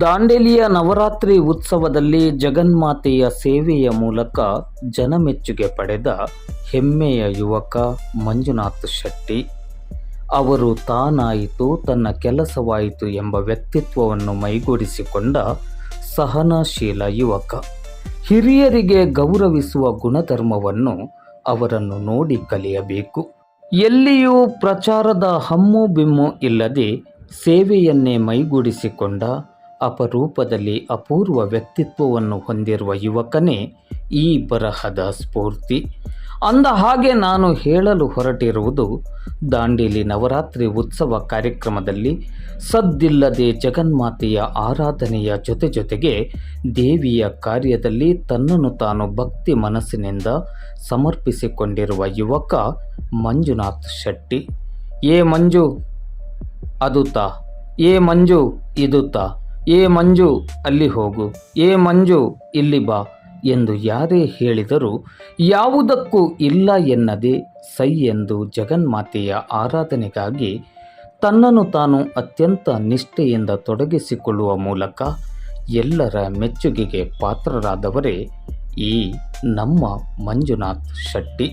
ದಾಂಡೇಲಿಯ ನವರಾತ್ರಿ ಉತ್ಸವದಲ್ಲಿ ಜಗನ್ಮಾತೆಯ ಸೇವೆಯ ಮೂಲಕ ಜನಮೆಚ್ಚುಗೆ ಪಡೆದ ಹೆಮ್ಮೆಯ ಯುವಕ ಮಂಜುನಾಥ್ ಶೆಟ್ಟಿ. ಅವರು ತಾನಾಯಿತು, ತನ್ನ ಕೆಲಸವಾಯಿತು ಎಂಬ ವ್ಯಕ್ತಿತ್ವವನ್ನು ಮೈಗೂಡಿಸಿಕೊಂಡ ಸಹನಶೀಲ ಯುವಕ. ಹಿರಿಯರಿಗೆ ಗೌರವಿಸುವ ಗುಣಧರ್ಮವನ್ನು ಅವರನ್ನು ನೋಡಿ ಕಲಿಯಬೇಕು. ಎಲ್ಲಿಯೂ ಪ್ರಚಾರದ ಹಮ್ಮು ಬಿಮ್ಮು ಇಲ್ಲದೆ ಸೇವೆಯನ್ನೇ ಮೈಗೂಡಿಸಿಕೊಂಡ ಅಪರೂಪದಲ್ಲಿ ಅಪೂರ್ವ ವ್ಯಕ್ತಿತ್ವವನ್ನು ಹೊಂದಿರುವ ಯುವಕನೇ ಈ ಬರಹದ ಸ್ಫೂರ್ತಿ. ಅಂದ ಹಾಗೆ ನಾನು ಹೇಳಲು ಹೊರಟಿರುವುದು ದಾಂಡೇಲಿ ನವರಾತ್ರಿ ಉತ್ಸವ ಕಾರ್ಯಕ್ರಮದಲ್ಲಿ ಸದ್ದಿಲ್ಲದೆ ಜಗನ್ಮಾತೆಯ ಆರಾಧನೆಯ ಜೊತೆ ಜೊತೆಗೆ ದೇವಿಯ ಕಾರ್ಯದಲ್ಲಿ ತನ್ನನ್ನು ತಾನು ಭಕ್ತಿ ಮನಸ್ಸಿನಿಂದ ಸಮರ್ಪಿಸಿಕೊಂಡಿರುವ ಯುವಕ ಮಂಜುನಾಥ್ ಶೆಟ್ಟಿ. ಏ ಮಂಜು ಅದು ತಾ ಏ ಮಂಜು ಇದು ತಾ ಏ ಮಂಜು, ಅಲ್ಲಿ ಹೋಗು. ಏ ಮಂಜು, ಇಲ್ಲಿ ಬಾ ಎಂದು ಯಾರೇ ಹೇಳಿದರೂ ಯಾವುದಕ್ಕೂ ಇಲ್ಲ ಎನ್ನದೆ ಸೈ ಎಂದು ಜಗನ್ಮಾತೆಯ ಆರಾಧನೆಗಾಗಿ ತನ್ನನ್ನು ತಾನು ಅತ್ಯಂತ ನಿಷ್ಠೆಯಿಂದ ತೊಡಗಿಸಿಕೊಳ್ಳುವ ಮೂಲಕ ಎಲ್ಲರ ಮೆಚ್ಚುಗೆಗೆ ಪಾತ್ರರಾದವರೇ ಈ ನಮ್ಮ ಮಂಜುನಾಥ್ ಶೆಟ್ಟಿ.